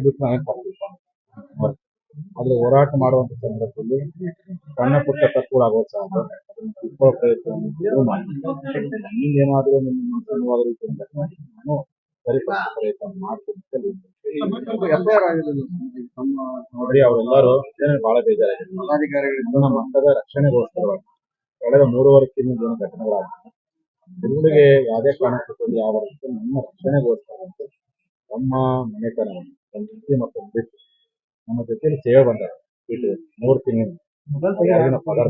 ಬಿಟ್ಟು ನಾನೇ ಆದ್ರೆ ಹೋರಾಟ ಮಾಡುವಂತ ಸಂದರ್ಭದಲ್ಲಿ ಸಣ್ಣ ಪುಟ್ಟ ತಪ್ಪುಗಳಾಗೋ ಸಹ ತಿದ್ದುಕೊಳ್ಳೋ ಪ್ರಯತ್ನವನ್ನು ಮಾಡಿ. ನನ್ನಿಂದೇನಾದ್ರೂ ನಿಮ್ಮ ರೀತಿಯಿಂದ ನಾನು ಪ್ರಯತ್ನ ಮಾಡ್ತೀನಿ ನೋಡಿ ಅವರೆಲ್ಲರೂ ಬಹಳ ಬೇಜಾರಾಗಿದೆ. ನಮ್ಮ ಮಟ್ಟದ ರಕ್ಷಣೆಗೋಸ್ಕರವಾಗಿ ಕಳೆದ ಮೂರುವರೆ ತಿಂಗಳ ಏನು ಘಟನೆಗಳಾಗಿವೆ ಹುಡುಗರಿಗೆ ಯಾವುದೇ ಕಾರಣಕ್ಕೆ ಯಾವ ನಮ್ಮ ರಕ್ಷಣೆಗೋಸ್ಕರ ಅಂತ ನಮ್ಮ ಮನೆತನವನ್ನು ನಮ್ಮ ಮತ್ತೊಂದು ಬಿಟ್ಟು ನಮ್ಮ ಜೊತೆಲಿ ಸೇವೆ ಬಂದಾರ ಇದು ಮೂರು ತಿಂಗಳು. ಯಾರಿಗಿನ ಪಗಾರ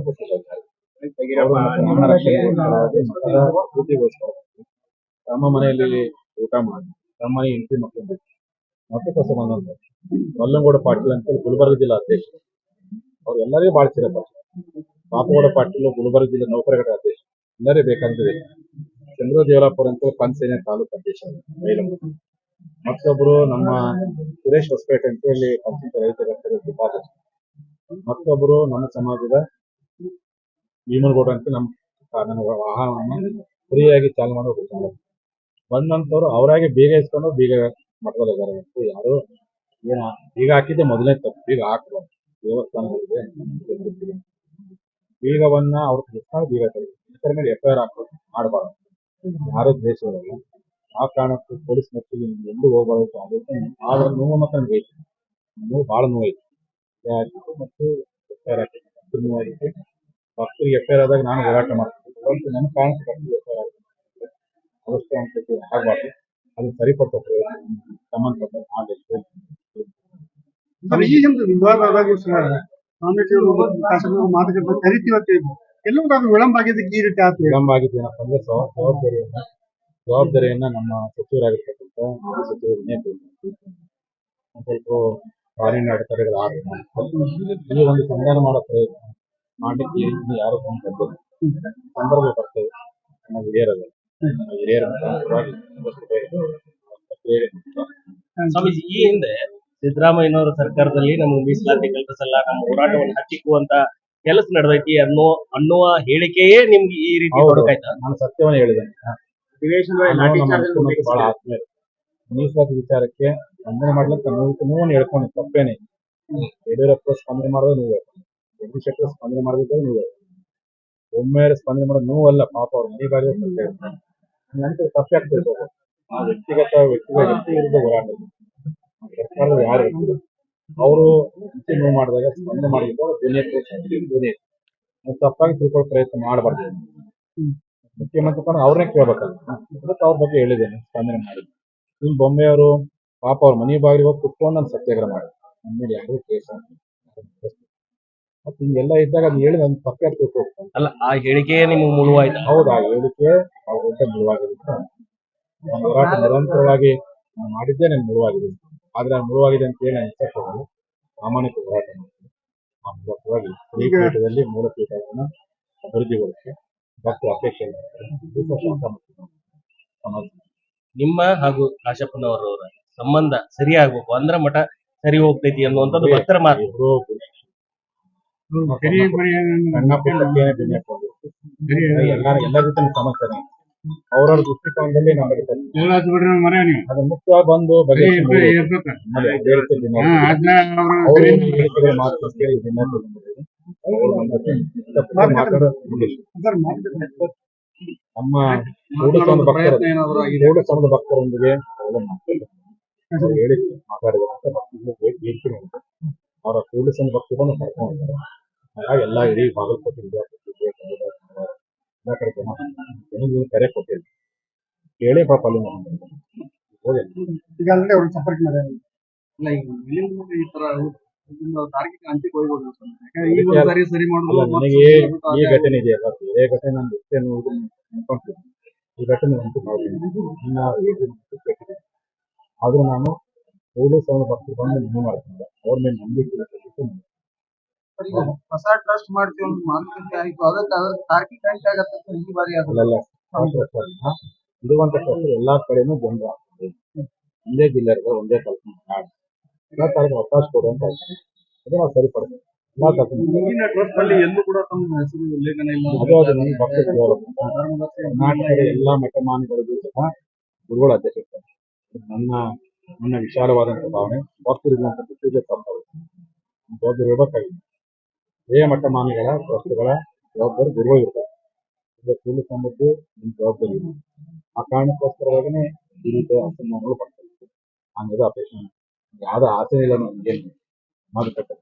ತಮ್ಮ ಮನೆಯಲ್ಲಿ ಊಟ ಮಾಡಿ ತಮ್ಮ ಹೆಂಡತಿ ಮಕ್ಕಳು ಬಿಟ್ಟು ಮತ್ತಕ್ಕೋಸ್ಕರ ಬಂದಂತ ಮಲ್ಲಂಗೋಡ ಪಾಟೀಲ್ ಅಂತೇಳಿ ಗುಲ್ಬರ್ಗ ಜಿಲ್ಲಾ ಅಧ್ಯಕ್ಷ ಅವ್ರು ಎಲ್ಲರಿಗೂ ಭಾಳ ಚಿರಪ್ಪ. ಪಾಪಗೋಡ ಪಾಟೀಲ್ ಗುಲ್ಬರ್ಗ ಜಿಲ್ಲೆ ನೌಕರ ಘಟಕ ಅಧ್ಯಕ್ಷ ಎಲ್ಲರಿಗೂ ಬೇಕಂತಿದೆ ಚಂದ್ರ ದೇವಲಾಪುರ ಅಂತ ಪಂಚಸೇನೆ ತಾಲೂಕು ಅಧ್ಯಕ್ಷ ಮೈಲಮ್ಮ ಮತ್ತೊಬ್ರು ನಮ್ಮ ಸುರೇಶ್ ಹೊಸಪೇಟೆ ಅಂತ ಹೇಳಿ ಪಂಚಾಯತ್ ರೈತ ಉಪಾಧ್ಯಕ್ಷ ಮತ್ತೊಬ್ರು ನಮ್ಮ ಸಮಾಜದ ಭೀಮನಗೌಡ ಅಂತ ನಮ್ಮ ನನ್ನ ವಾಹನವನ್ನು ಫ್ರೀಯಾಗಿ ಚಾಲನೆ ಮಾಡೋ ಹೋಗ್ತಾರೆ ಬಂದಂತವ್ರು ಅವರಾಗಿ ಬೀಗ ಇಸ್ಕೊಂಡು ಬೀಗ ಅಂತ ಯಾರು ಏನ ಬೀಗ ಹಾಕಿದ್ದೆ ಮೊದಲನೇ ತಪ್ಪು. ಬೀಗ ಹಾಕ್ಬಾರ್ದು ದೇವಸ್ಥಾನಗಳಿಗೆ. ಬೀಗವನ್ನ ಅವ್ರ ಬೀಗ ತಗೊಳ್ಳಿ ಇತರ ಮೇಲೆ ಎಫ್ ಐ ಆರ್ ಹಾಕೋದು ಮಾಡಬಾರ್ದು. ಯಾರು ದ್ವೇಷವಲ್ಲ ಆ ಕಾರಣಕ್ಕೂ ಪೊಲೀಸ್ ಮೆಟ್ಟಿಗೆ ಎಂದು ಹೋಗಬಾರದು ಆಗುತ್ತೆ ಆದ್ರೆ ನೋವು ಮತ್ತೆ ನನಗೆ ನೋವು ಬಹಳ ನೋವಾಯ್ತು ಮತ್ತು ಎಫ್ ಭಕ್ತರಿಗೆ ಎಫ್ ಐ ಆರ್ ಆದಾಗ ನಾನು ಹೋರಾಟ ಮಾಡ್ತೀನಿ ನನ್ನ ಕಾರಣಕ್ಕೆ ಭಕ್ತರಿಗೆ ಎಫ್ ಐ ಆರ್ ಅದಷ್ಟೇ ಅನ್ಸುತ್ತೆ ಆಗಬಾರ್ದು ಅದು ಸರಿಪಟ್ಟು ಸಂಬಂಧಪಟ್ಟ ಮಾಡಬೇಕು ಮಾತುಕತೆ ಕರಿತೀವತ್ತೆ ಎಲ್ಲವೂ ಅದು ವಿಳಂಬ ಆಗಿದ್ದಕ್ಕೆ ಈ ರೀತಿ ಆಯ್ತು ವಿಳಂಬ ಆಗಿದ್ದೇನಪ್ಪ ಅಂದ್ರೆ ಸವರ್ಗರಿ ಜವಾಬ್ದಾರಿಯನ್ನ ನಮ್ಮ ಸಚಿವರಾಗಿರ್ತಕ್ಕಂಥ ಸಚಿವರು ಸ್ವಲ್ಪ ಕಾನೂನಿನ ಅಡೆತಡೆಗಳು ಆಗಿದೆ ಈ ಒಂದು ಸಂಧಾನ ಮಾಡೋ ಪ್ರಯತ್ನ ಮಾಡಲಿಕ್ಕೆ ಯಾರು ಬಂದು ಸಂದರ್ಭ ಬರ್ತೇವೆ ನಮ್ಮ ಹಿರಿಯರಲ್ಲ ಹಿರಿಯರ ಸ್ವಾಮೀಜಿ ಈ ಹಿಂದೆ ಸಿದ್ದರಾಮಯ್ಯನವರ ಸರ್ಕಾರದಲ್ಲಿ ನಮಗೆ ಮೀಸಲಾತಿ ಕಲ್ಪಿಸಲ್ಲ ನಮ್ಮ ಹೋರಾಟವನ್ನು ಹತ್ತಿಕ್ಕುವಂತ ಕೆಲಸ ನಡೆದೈತಿ ಅನ್ನೋ ಅನ್ನುವ ಹೇಳಿಕೆಯೇ ನಿಮ್ಗೆ ಈ ರೀತಿ. ನಾನು ಸತ್ಯವನ್ನೇ ಹೇಳಿದ್ದೇನೆ. ಬಹಳ ಮೀಸಲಾತಿ ವಿಚಾರಕ್ಕೆ ಸ್ಪಂದನೆ ಮಾಡ್ಲಿಕ್ಕೆ ನೋವು ಹೇಳ್ಕೊಂಡು ತಪ್ಪೇನೆ. ಯಡಿಯೂರಪ್ಪ ಸ್ಪಂದನೆ ಮಾಡೋದು ನೀವೇ ಜಗದೀಶ್ ಶೆಟ್ಟರ್ ಸ್ಪಂದನೆ ಮಾಡಿದ್ರೆ ನೀವೇ ಒಮ್ಮೆ ಸ್ಪಂದನೆ ಮಾಡೋದು ನೋವಲ್ಲ ಪಾಪ ಅವ್ರ ಮನೆ ಬಾರಿ ನಂತರ ತಪ್ಪೆ ಆಗ್ತಿರ್ಬೋದು. ಆ ವ್ಯಕ್ತಿಗತ ವ್ಯಕ್ತಿಗಳ ವ್ಯಕ್ತಿ ವಿರುದ್ಧ ಹೋರಾಟ ಸರ್ಕಾರದ ಯಾರು ಅವರು ನೋವು ಮಾಡಿದಾಗ ಸ್ಪಂದನೆ ಮಾಡಿದ್ರು ಧ್ವನಿ ಧ್ವನಿ. ತಪ್ಪಾಗಿ ತಿಳ್ಕೊಳ್ಳೋ ಪ್ರಯತ್ನ ಮಾಡಬಾರ್ದು. ಮುಖ್ಯಮಂತ್ರಿ ಕೂಡ ಅವ್ರನ್ನೇ ಕೇಳ್ಬೇಕಲ್ಲ ಅದಕ್ಕೆ ಅವ್ರ ಬಗ್ಗೆ ಹೇಳಿದ್ದೇನೆ ಸ್ಪಂದನೆ ಮಾಡಿ ಇನ್ನು ಬೊಂಬೆಯವರು ಪಾಪ ಅವ್ರ ಮನೆ ಬಾಗಿಲಿಗೆ ಹೋಗಿ ಕುತ್ಕೊಂಡು ನಾನು ಸತ್ಯಾಗ್ರಹ ಮಾಡಿ ನನ್ನ ಮೇಲೆ ಯಾರು ಕೇಸ ಮತ್ತೆ ಹಿಂಗೆಲ್ಲ ಇದ್ದಾಗ ಅದು ಹೇಳಿ ನನ್ನ ಪಕ್ಕ ತಿಳ್ಕೊ ಅಲ್ಲ ಆ ಹೇಳಿಕೆ ನಿಮಗೆ ಮುಳುವಾಯ್ತು? ಹೌದು ಆ ಹೇಳಿಕೆ ಅವ್ರ ದೊಡ್ಡ ಮುಳುವಾಗಿದೆ. ನಾನು ಹೋರಾಟ ನಿರಂತರವಾಗಿ ನಾನು ಮಾಡಿದ್ದೇ ನನಗೆ ಮುಳುವಾಗಿದೆ. ಆದ್ರೆ ಅದು ಮುಳುವಾಗಿದೆ ಅಂತ ಹೇಳಿ ನಾನು ಇಷ್ಟಪಡಲ್ಲ ಪ್ರಾಮಾಣಿಕ ಹೋರಾಟ ಮಾಡ್ತೀನಿ. ಆ ಮೂಲಕವಾಗಿ ಮೂಲಪೀಠವನ್ನು ಪೀಠದಲ್ಲಿ ಮೂಲ ಪೀಠವನ್ನು ಅಭಿವೃದ್ಧಿಗೊಳಿಸಿ. ಡಾಕ್ಟರ್ ಅಪೇಕ್ಷೆ ನಿಮ್ಮ ಹಾಗೂ ಕಾಶಪ್ಪನವರವರ ಸಂಬಂಧ ಸರಿ ಆಗ್ಬೇಕು ಅಂದ್ರ ಮಠ ಸರಿ ಹೋಗ್ತೈತಿ ಅನ್ನುವಂಥದ್ದು ಭಕ್ತರ ಮಾತು. ಇಬ್ರು ಸಣ್ಣ ಪುಟ್ಟಕ್ಕೇನೆ ಬೆಲೆ ಹಾಕ್ಕೊಂಡು ಎಲ್ಲ ಎಲ್ಲ ರೀತಿಯ ಸಮಾಚಾರ ಅವ್ರವ್ರ ದೃಷ್ಟಿಕೋನದಲ್ಲಿ ನಮಗೆ ಅದು ಮುಖ್ಯವಾಗಿ ಬಂದು ಮಾತು ಕೇಳಿ ನಮ್ಮ ಜೊತೆ ಇಷ್ಟಪಟ್ಟು ಮಾತಾಡೋ ಉದ್ದೇಶ. ಸರ್ ಮಾತುಕತೆ ನಮ್ಮ ಗೌಡ ಸಮಾಜದ ಭಕ್ತರು ಗೌಡ ಸಮಾಜದ ಭಕ್ತರೊಂದಿಗೆ ಹೇಳಿ ನೀಡ್ತೀನಿ ಅವರ ಗೌಡ ಸಮಾಜ ಭಕ್ತರನ್ನು ಕರ್ಕೊಂಡು. ಹಾಗಾಗಿ ಎಲ್ಲ ಇಡೀ ಬಾಗಲಕೋಟೆ ವಿಜಯಪುರ, ವಿಜಯಪುರ, ಕಾರವಾರ, ಎಲ್ಲ ಕಡೆ ಜನ ಜನರಿಗೆ ಕರೆ ಕೊಟ್ಟಿದ್ರು ಕೇಳಿ ಪಾಪ ಅಲ್ಲಿ ಈಗ ಅಂದ್ರೆ ಅವ್ರು ಸಂಪರ್ಕ ಇಲ್ಲಿಂದ ಈ ತರ ತಾರ್ಕಿಕ ಅಂತ್ಯಕ್ಕೆ ಹೋಗ್ಬೋದು ಈ ಒಂದು ಸಾರಿ ಸರಿ ಅಲ್ಲ ಮಾಡೋದು ನನಗೆ ಈ ಘಟನೆ ಇದೆಯಲ್ಲ ಘಟನೆ ನಾನು ಎಷ್ಟೇ ಅನ್ಕೊಂತೀನಿ ಈ ಘಟನೆ ಅಂತೂ ನೋಡಿದ್ದೀನಿ. ಆದ್ರೂ ನಾನು ಪೊಲೀಸ್ ಅವರ ಬಂದು ಮನವಿ ಮಾಡ್ತೀನಿ. ಅವ್ರ ಮೇಲೆ ನಂಬಿಕೆ ಹೊಸ ಟ್ರಸ್ಟ್ ಮಾಡ್ತೀವಿ ಒಂದು ಮಾತುಕತೆ ಆಯ್ತು. ಅದಕ್ಕೆ ಅದ್ರ ತಾರ್ಕಿಕ ಅಂತ್ಯ ಆಗತ್ತೆ ಈ ಬಾರಿ ಆಗಲ್ಲ ಇರುವಂತ ಎಲ್ಲಾ ಕಡೆನೂ ಬಂದ್ರೆ ಒಂದೇ ಜಿಲ್ಲೆ ಒಂದೇ ಕಲ್ಪನೆ ಮಾಡಿ ಎಲ್ಲಾ ತರದ ಅವಕಾಶ ಕೊಡುವಂತ ಅದು ನಾವು ಸರಿಪಡ್ತೀವಿ ಎಲ್ಲಾ ಟ್ರಸ್ಟ್ ಅಲ್ಲಿ ಎಲ್ಲೂ ಕೂಡ ತಮ್ಮ ಹೆಸರು ಉಲ್ಲೇಖನ ಇಲ್ಲ. ಅದು ಅದು ನನ್ನ ಭಕ್ತ ಡೆವಲಪ್ಮೆಂಟ್ ಕರ್ನಾಟಕದ ಎಲ್ಲಾ ಮಠಮಾನ್ಯಗಳಿಗೂ ಸಹ ಗುರುಗಳ ಅಧ್ಯಕ್ಷರು ನನ್ನ ನನ್ನ ವಿಶಾಲವಾದಂತಹ ಭಾವನೆ ಭಕ್ತರಿರುವಂತ ಪೂಜೆ ತಪ್ಪಲ್ಲ ಜವಾಬ್ದಾರಿ ಇರಬೇಕಾಗಿದೆ ಹಿರಿಯ ಮಟ್ಟ ಮಾನಗಳ ಟ್ರಸ್ಟ್ಗಳ ಜವಾಬ್ದಾರಿ ಗುರುಗಳು ಇರ್ತಾರೆ. ಇದು ಕೂಲಿ ಸಂಬಂಧಿ ನಿಮ್ಮ ಜವಾಬ್ದಾರಿ. ಆ ಕಾರಣಕ್ಕೋಸ್ಕರವಾಗಿನೇ ಈ ರೀತಿಯ ಅಸಮಾನಗಳು ಬರ್ತವೆ ಅನ್ನೋದು ಅಪೇಕ್ಷೆ ಯಾವ್ದು ಆಸೆ ಇಲ್ಲ ನಮ್ಗೆ ಮಾತುಕತೆ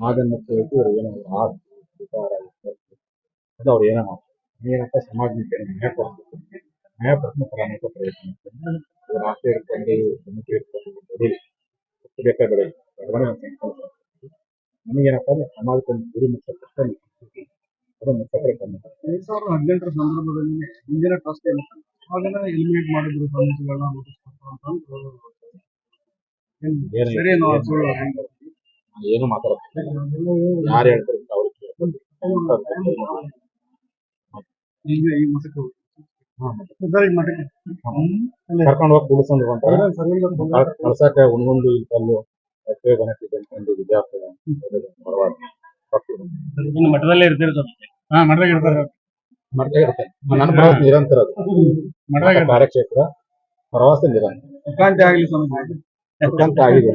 ಮಾದನ್ ಮತ್ತು ಇವ್ರು ಏನೋ ಆಸ್ತಿ ವಿಚಾರ ಅದು ಅವ್ರು ಏನೋ ಮಾಡ್ತಾರೆ. ಏನಪ್ಪ ಸಮಾಜ ನ್ಯಾಯ ಕೊಡಿಸ್ಬೇಕು ಪ್ರಶ್ನೆ ಪ್ರಯತ್ನ ಮಾಡ್ತಾರೆ. ಆಸೆ ಇಟ್ಕೊಂಡು ಸಮಿತಿ ಇಟ್ಕೊಂಡು ಬೇಕಾ ಬೆಳೆ. ನಮಗೇನಪ್ಪ ಅಂದ್ರೆ ಸಮಾಜಕ್ಕೆ ಒಂದು ಗುರಿ ಮುಚ್ಚಕ್ಕೆ ಅದು ಮುಚ್ಚಕ್ಕೆ ಎರಡ್ ಸಾವಿರದ ಹದಿನೆಂಟರ ಸಂದರ್ಭದಲ್ಲಿ ಹಿಂದಿನ ಟ್ರಸ್ಟ್ ಏನು ಅದನ್ನ ಎಲಿಮಿನೇಟ್ ಮಾಡಿದ್ರು ಸ್ವಾಮೀಜಿಗಳನ್ನ ಕೊಟ್ರು ಅಂತ ಏನ್ ಮಾತಾಡ್ತೀನಿ ಯಾರು ಹೇಳ್ತಾರೆ ಅಂತ ಅವ್ರಿಗೆ ಕರ್ಕೊಂಡು ಹೋಗಿ ಕೂಡಿಸ್ಕೊಂಡು ಕಳ್ಸಕ್ಕೆ ಒಂದೊಂದು ಕಲ್ಲು ಬನಟ್ಟಿದೆ ಅನ್ಕೊಂಡು ವಿದ್ಯಾರ್ಥಿಗಳು ಮಠದಲ್ಲೇ ಇರ್ತೀರಿ ಸರ್ ಹಾ ಮಠದಾಗ ಇರ್ತಾರೆ. ನನ್ನ ಪ್ರವಾಸ ನಿರಂತರ ಅದು. ಮಠದಾಗ ಕಾರ್ಯಕ್ಷೇತ್ರ ಪ್ರವಾಸ ನಿರಂತರ. ಆಗ್ಲಿ Me encanta Aguirre.